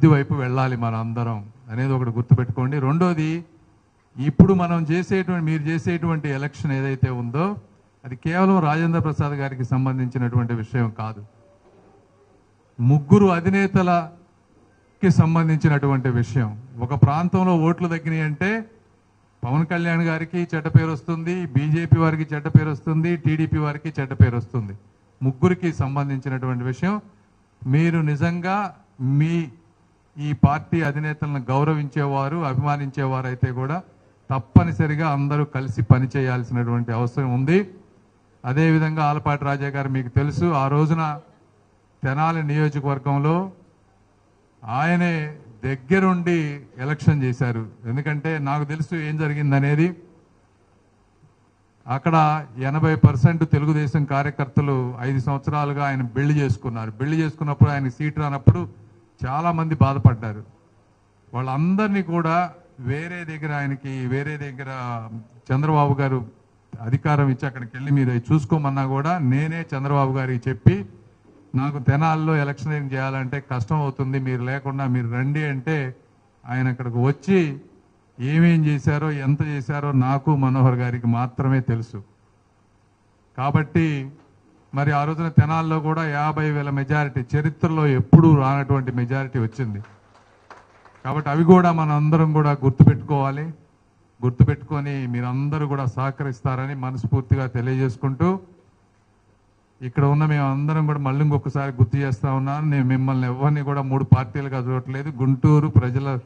ఇది వైపు వెళ్ళాలి మన అందరం అనేది ఒకటి గుర్తుపెట్టుకోండి. రెండోది ఇప్పుడు మనం చేసేటువంటి మీరు చేసేటువంటి ఎలక్షన్ ఏదైతే ఉందో అది కేవలం రాజేంద్ర ప్రసాద్ గారికి సంబంధించినటువంటి విషయం కాదు. ముగ్గురు అధినేతలకి సంబంధించినటువంటి విషయం. ఒక ప్రాంతంలో ఓట్లు తగ్గినాయి అంటే పవన్ కళ్యాణ్ గారికి చెడ్డ పేరు వస్తుంది బీజేపీ వారికి చెడ్డ పేరు వస్తుంది టీడీపీ వారికి చెడ్డ పేరు వస్తుంది. ముగ్గురికి సంబంధించినటువంటి విషయం. మీరు నిజంగా మీ ఈ పార్టీ అధినేతలను గౌరవించేవారు అభిమానించేవారు అయితే కూడా తప్పనిసరిగా అందరూ కలిసి పనిచేయాల్సినటువంటి అవసరం ఉంది. అదేవిధంగా ఆలపాటి రాజా గారు మీకు తెలుసు ఆ రోజున తెనాలి నియోజకవర్గంలో ఆయనే దగ్గరుండి ఎలక్షన్ చేశారు. ఎందుకంటే నాకు తెలుసు ఏం జరిగిందనేది. అక్కడ ఎనభై పర్సెంట్ తెలుగుదేశం కార్యకర్తలు ఐదు సంవత్సరాలుగా ఆయన బిల్డ్ చేసుకున్నారు. బిల్డ్ చేసుకున్నప్పుడు ఆయన సీట్ రానప్పుడు చాలామంది బాధపడ్డారు. వాళ్ళందరినీ కూడా వేరే దగ్గర ఆయనకి వేరే దగ్గర చంద్రబాబు గారు అధికారం ఇచ్చి అక్కడికి వెళ్ళి మీరు చూసుకోమన్నా కూడా నేనే చంద్రబాబు గారికి చెప్పి నాకు తెనాల్లో ఎలక్షన్ చేయాలంటే కష్టం అవుతుంది మీరు లేకుండా మీరు రండి అంటే ఆయన అక్కడికి వచ్చి ఏమేం చేశారో ఎంత చేశారో నాకు మనోహర్ గారికి మాత్రమే తెలుసు. కాబట్టి మరి ఆ రోజున తెనాల్లో కూడా యాభై వేల మెజారిటీ చరిత్రలో ఎప్పుడూ రానటువంటి మెజారిటీ వచ్చింది. కాబట్టి అవి కూడా మన అందరం కూడా గుర్తుపెట్టుకోవాలి. గుర్తుపెట్టుకొని మీరందరూ కూడా సహకరిస్తారని మనస్ఫూర్తిగా తెలియజేసుకుంటూ ఇక్కడ ఉన్న మేము అందరం కూడా మళ్ళీ ఇంకొకసారి గుర్తు చేస్తా ఉన్నాను నేను మిమ్మల్ని ఎవరిని కూడా మూడు పార్టీలుగా చూడట్లేదు. గుంటూరు ప్రజల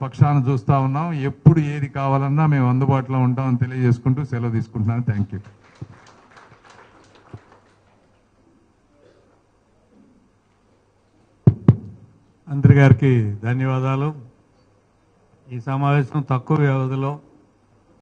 పక్షాన చూస్తూ ఉన్నాం. ఎప్పుడు ఏది కావాలన్నా మేము అందుబాటులో ఉంటామని తెలియజేసుకుంటూ సెలవు తీసుకుంటున్నాను. థ్యాంక్ మంత్రి గారికి ధన్యవాదాలు. ఈ సమావేశం తక్కువ వ్యవధిలో